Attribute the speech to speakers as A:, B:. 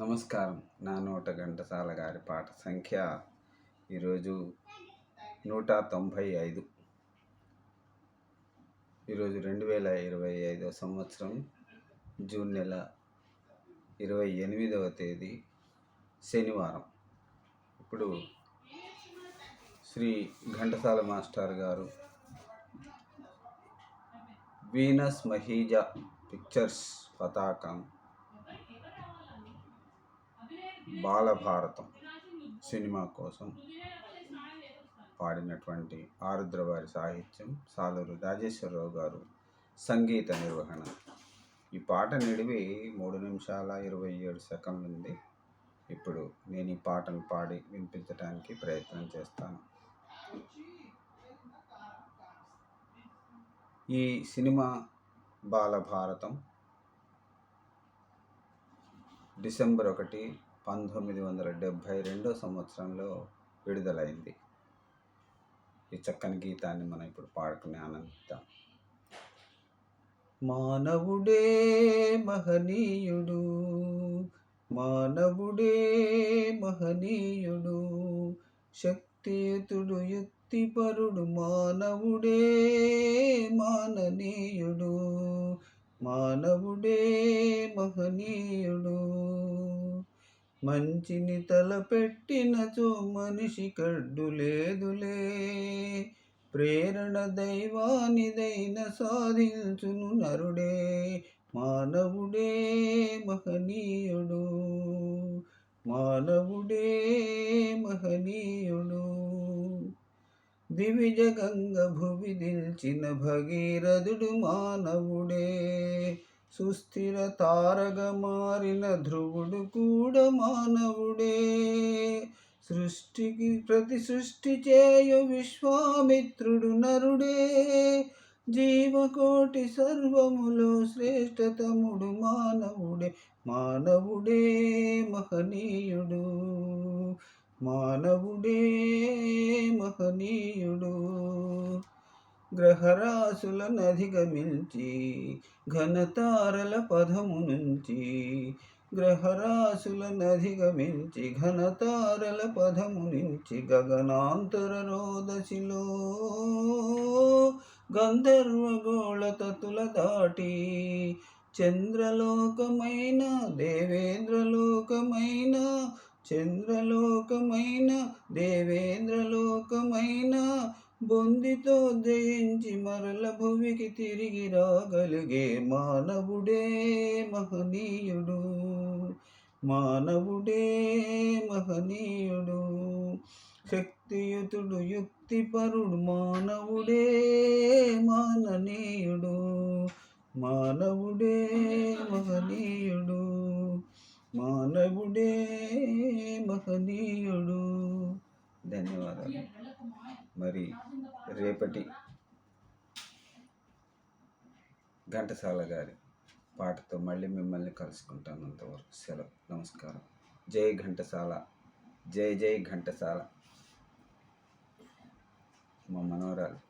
A: నమస్కారం. నా నూట ఘంటసాల గారి పాట సంఖ్య ఈరోజు నూట తొంభై ఐదు. ఈరోజు రెండు వేల ఇరవై ఐదో సంవత్సరం జూన్ నెల ఇరవై ఎనిమిదవ తేదీ శనివారం. ఇప్పుడు శ్రీ ఘంటసాల మాస్టర్ గారు వీనస్ మహీజా పిక్చర్స్ పతాకం బాలభారతం సినిమా కోసం పాడినటువంటి ఆరుద్రవారి సాహిత్యం సాలూరు రాజేశ్వరరావు గారు సంగీత నిర్వహణ. ఈ పాట నిడివి మూడు నిమిషాల ఇరవై ఏడు సెకండ్లు ఉంది. ఇప్పుడు నేను ఈ పాటను పాడి వినిపించడానికి ప్రయత్నం చేస్తాను. ఈ సినిమా బాలభారతం డిసెంబర్ ఒకటి పంతొమ్మిది వందల డెబ్భై రెండో సంవత్సరంలో విడుదలైంది. ఈ చక్కని గీతాన్ని మనం ఇప్పుడు పాడుకునే ఆనందిద్దాం. మానవుడే మహనీయుడు మానవుడే మహనీయుడు శక్తియుతుడు యుక్తిపరుడు మానవుడే మాననీయుడు మానవుడే మహనీయుడు. మంచిని తలపెట్టినచో మనిషి కడ్డు లేదులే. ప్రేరణ దైవానిదైన సాధించును నరుడే మానవుడే మహనీయుడు. మానవుడే మహనీయుడు. దివిజ గంగ భువి దిల్చిన భగీరథుడు మానవుడే. సుస్థిర తారగ మారిన ధ్రువుడు కూడా మానవుడే. సృష్టికి ప్రతి సృష్టి చేయు విశ్వామిత్రుడు నరుడే. జీవకోటి సర్వములో శ్రేష్టతముడు మానవుడే. మానవుడే మహనీయుడు. మానవుడే మహనీయుడు. గ్రహరాశులను నధిగమించి ఘనతారల పదము నుంచి గ్రహరాశులను నధిగమించి ఘనతారల పదము నుంచి గగనాంతర రోదశిలో గంధర్వగోళతతుల దాటి చంద్రలోకమైన దేవేంద్రలోకమైన చంద్రలోకమైన దేవేంద్రలోకమైన బొందితో జయించి మరల భువికి తిరిగి రాగలిగే మానవుడే మహనీయుడు. మానవుడే మహనీయుడు. శక్తియుతుడు యుక్తిపరుడు మానవుడే మాననీయుడు. మానవుడే మహనీయుడు. మానవుడే మహనీయుడు. ధన్యవాదాలు. మరి రేపటి ఘంటసాల గారి పాటతో మళ్ళీ మిమ్మల్ని కలుసుకుంటాను అంతవరకు సెలవు. నమస్కారం. జై ఘంటసాల. జై జై ఘంటసాల. మా మనోరాలు